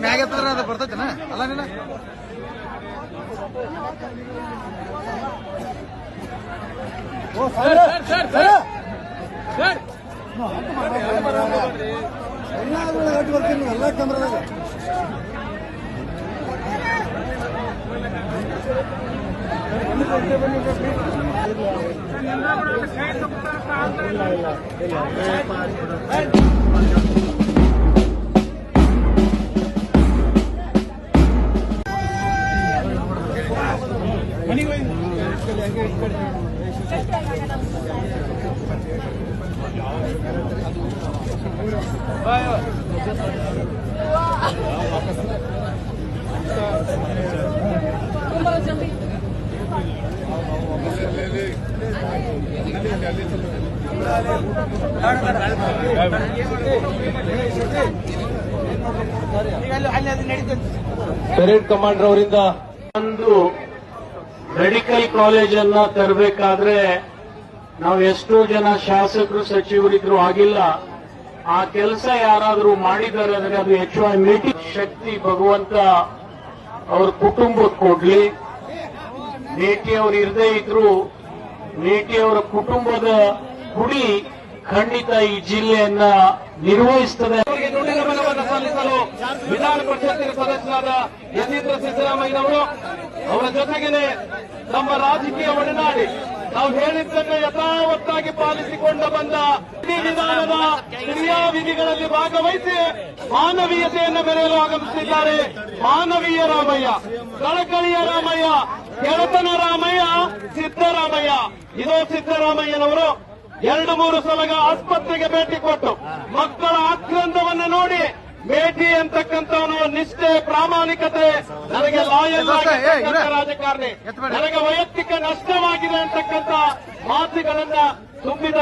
ಮ್ಯಾಗ ಎತ್ತದ್ರ ಅದು ಬರ್ತೈತೆನ? ಅಲ್ಲ ನೀನ? ಎಲ್ಲ ಕ್ಯಾಮ್ರಾದಾಗ ಪೆರೇಡ್ ಕಮಾಂಡರ್ ಅವರಿಂದ ಒಂದು ಮೆಡಿಕಲ್ ಕಾಲೇಜನ್ನ ತರಬೇಕಾದ್ರೆ ನಾವು ಎಷ್ಟೋ ಜನ ಶಾಸಕರು, ಸಚಿವರಿದ್ರು ಆಗಿಲ್ಲ. ಆ ಕೆಲಸ ಯಾರಾದರೂ ಮಾಡಿದ್ದಾರೆ ಅಂದ್ರೆ ಅದು ಎಚ್ ಮೀಟಿಂಗ್ ಶಕ್ತಿ ಭಗವಂತ ಅವ್ರ ಕುಟುಂಬಕ್ಕೆ ಕೊಡ್ಲಿ. ಮೇಟಿ ಅವರು ಇರದೇ ಇದ್ರು, ಮೇಟಿ ಅವರ ಕುಟುಂಬದ ಗುಡಿ ಖಂಡಿತ ಈ ಜಿಲ್ಲೆಯನ್ನ ನಿರ್ವಹಿಸ್ತದೆ. ವಿಧಾನ ಪರಿಷತ್ತಿನ ಸದಸ್ಯರಾದ ಯತೀಂದ್ರ ಸಿದ್ದರಾಮಯ್ಯನವರು, ಅವರ ಜೊತೆಗೇನೆ ನಮ್ಮ ರಾಜಕೀಯ ಒಡನಾಡಿ ನಾವು ಹೇಳಿದ್ದನ್ನು ಯಥಾವತ್ತಾಗಿ ಪಾಲಿಸಿಕೊಂಡು ಬಂದ ವಿಧಿ ವಿಧಾನದ ಕ್ರಿಯಾವಿಧಿಗಳಲ್ಲಿ ಭಾಗವಹಿಸಿ ಮಾನವೀಯತೆಯನ್ನು ಮೆರೆಯಲು ಆಗಮಿಸಿದ್ದಾರೆ ಮಾನವೀಯ ರಾಮಯ್ಯ, ಕಳಕಳಿಯ ರಾಮಯ್ಯ, ಕೆಳತನ ರಾಮಯ್ಯ, ಸಿದ್ದರಾಮಯ್ಯ. ಇದು ಸಿದ್ದರಾಮಯ್ಯನವರು ಎರಡು ಮೂರು ಸಲಗ ಆಸ್ಪತ್ರೆಗೆ ಭೇಟಿ ಕೊಟ್ಟು ಮಕ್ಕಳ ಆಕ್ರಂದವನ್ನು ನೋಡಿ ಭೇಟಿ ಅಂತಕ್ಕಂಥವನು ನಿಷ್ಠೆ ಪ್ರಾಮಾಣಿಕತೆ ನನಗೆ ಲಾಯಲ್ ರಾಜಕಾರಣಿ. ನನಗೆ ವೈಯಕ್ತಿಕ ನಷ್ಟವಾಗಿದೆ ಅಂತಕ್ಕಂಥ ಮಾತುಗಳನ್ನ ತುಂಬಿದ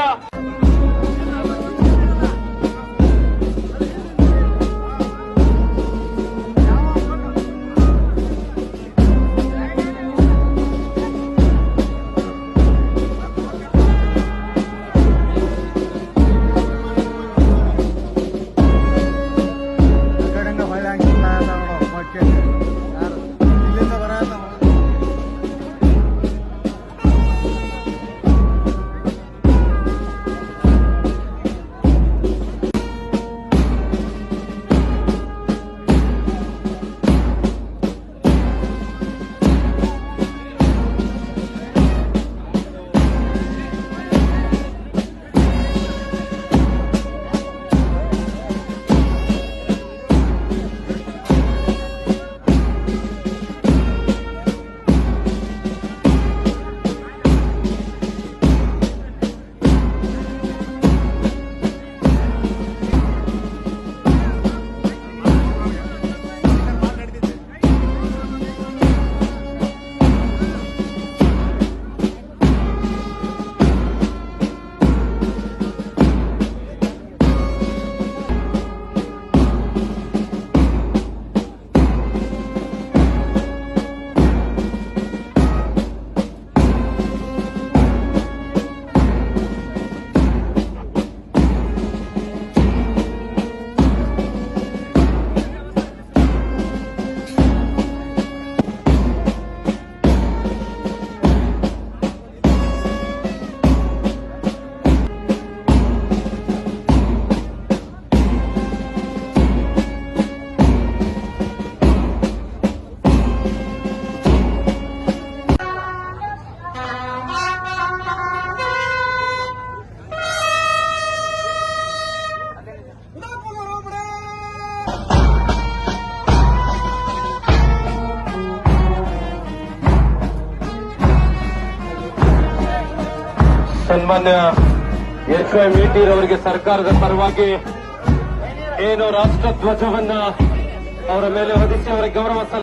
ಸನ್ಮಾನ್ಯ ಎಚ್ ವೈ ಮೀಟೀರ್ ಅವರಿಗೆ ಸರ್ಕಾರದ ಪರವಾಗಿ ಏನು ರಾಷ್ಟ್ರ ಧ್ವಜವನ್ನ ಅವರ ಮೇಲೆ ಹೊದಿಸಿ ಅವರ ಗೌರವ